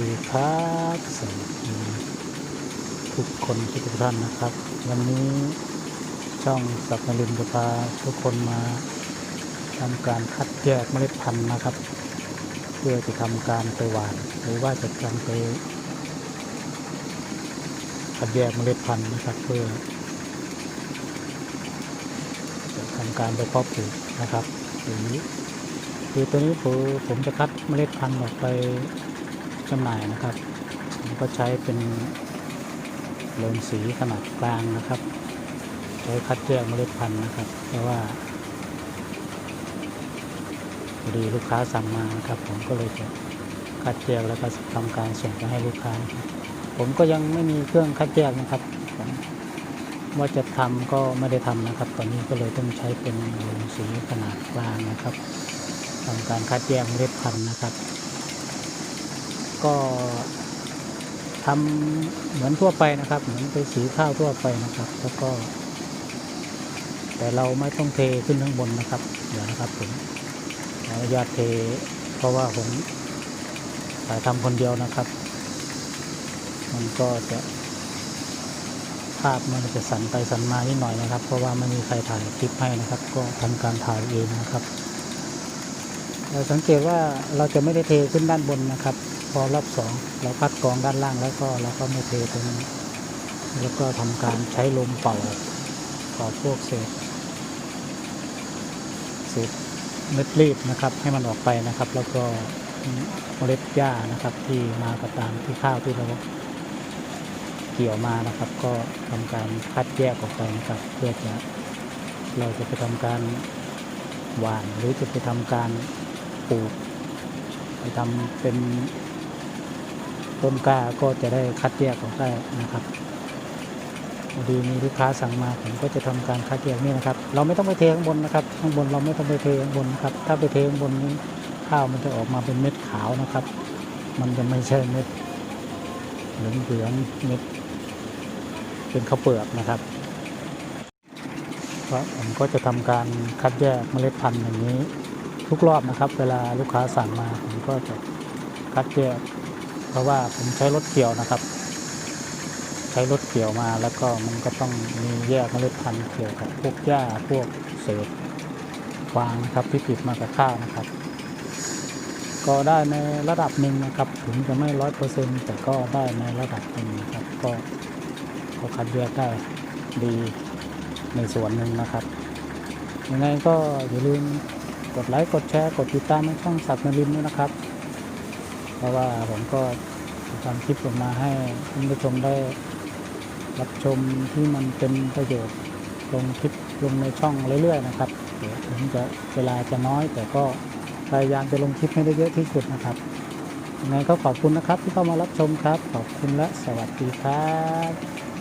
ดีครับสวัสดีทุกคนทุกท่านนะครับ วันนี้ช่องสับนลินจะพาทุกคนมาทำการคัดแยกเมล็ดพันธุ์นะครับ เพื่อจะทำการไปหวานหรือว่าจะทำไปคัดแยกเมล็ดพันธุ์นะครับเพื่อจะทำการไปเพาะปลูกนะครับหรือคือตัวนี้ผมผมจะคัดเมล็ดพันธุ์ออกไป จำหน่ายนะครับผมก็ใช้เป็นโลงสีขนาดกลางนะครับ ใช้คัดแยกเมล็ดพันธุ์นะครับ เพราะว่าพอดีลูกค้าสั่งมานะครับ ผมก็เลยจะคัดแยกแล้วก็ทำการส่งไปให้ลูกค้าคผมก็ยังไม่มีเครื่องคัดแยกนะครับผมว่าจะทำก็ไม่ได้ทำนะครับ ตอนนี้ก็เลยต้องใช้เป็นโลงสีขนาดกลางนะครับทำการคัดแยกเมล็ดพันธุ์นะครับ ก็ทำเหมือนทั่วไปนะครับ เหมือนไปสีข้าวทั่วไปนะครับ แล้วก็ แต่เราไม่ต้องเทขึ้นข้างบนนะครับ เดี๋ยวนะครับผมขออนุญาตเท เพราะว่าผมถ่ายทำคนเดียวนะครับ มันก็จะภาพมันจะสั่นไปสั่นมานิดหน่อยนะครับ เพราะว่าไม่มีใครถ่ายคลิปให้นะครับ ก็ทำการถ่ายเองนะครับเราสังเกตว่าเราจะไม่ได้เทขึ้นด้านบนนะครับ พอรอบสองเราคัดกรองด้านล่างแล้วก็เราก็ไม่เทตรงนี้แล้วก็ทำการใช้ลมเป่าเป่าพวกเศษเศษเม็ดรีบนะครับ ให้มันออกไปนะครับ แล้วก็เมล็ดหญ้านะครับ ที่มากระตามที่ข้าวที่เราเกี่ยวมานะครับ ก็ทำการคัดแยกออกไปนะครับ เพื่อจะเราจะไปทำการหว่านหรือจะไปทำการปลูกไปทำเป็น ต้นกล้าก็จะได้คัดแยกออกได้นะครับพอดีมีลูกค้าสั่งมาผมก็จะทำการคัดแยกนี่นะครับ เราไม่ต้องไปเทข้างบนนะครับข้างบนเราไม่ต้องไปเทข้างบนนะครับ ถ้าไปเทข้างบนนี้ข้าวมันจะออกมาเป็นเม็ดขาวนะครับ มันจะไม่ใช่เม็ดเหลืองเหลืองเม็ดเป็นข้าวเปลือกนะครับเพราะผมก็จะทำการคัดแยกเมล็ดพันธุ์อย่างนี้ ทุกรอบนะครับ เวลาลูกค้าสั่งมาผมก็จะคัดแยก เพราะว่าผมใช้รถเกี่ยวนะครับ ใช้รถเกี่ยวมาแล้วก็มันก็ต้องมีแยกเมล็ดพันธุ์เกี่ยวกับพวกหญ้าพวกเศษฟางนะครับที่ติดมากับข้าวนะครับ ก็ได้ในระดับหนึ่งนะครับถึงจะไม่ร้อยเปอร์เซ็นต์แต่ก็ได้ในระดับหนึ่งนะครับก็ก็คัดแยกได้ดีในส่วนหนึ่งนะครับยังไงก็อย่าลืมกดไลค์กดแชร์กดติดตามในช่องสับนรินด้วยนะครับ ราะว่าผมก็ทำคลิปออกมาให้ท่านผู้ชมได้รับชมที่มันเป็นประโยชน์ลงคลิปลงในช่องเรื่อยๆนะครับเดี๋ยวถึงจะเวลาจะน้อย แต่ก็พยายามจะลงคลิปให้ได้เยอะที่สุดนะครับยังไงก็ขอบคุณนะครับที่เข้ามารับชมครับ ขอบคุณและสวัสดีครับ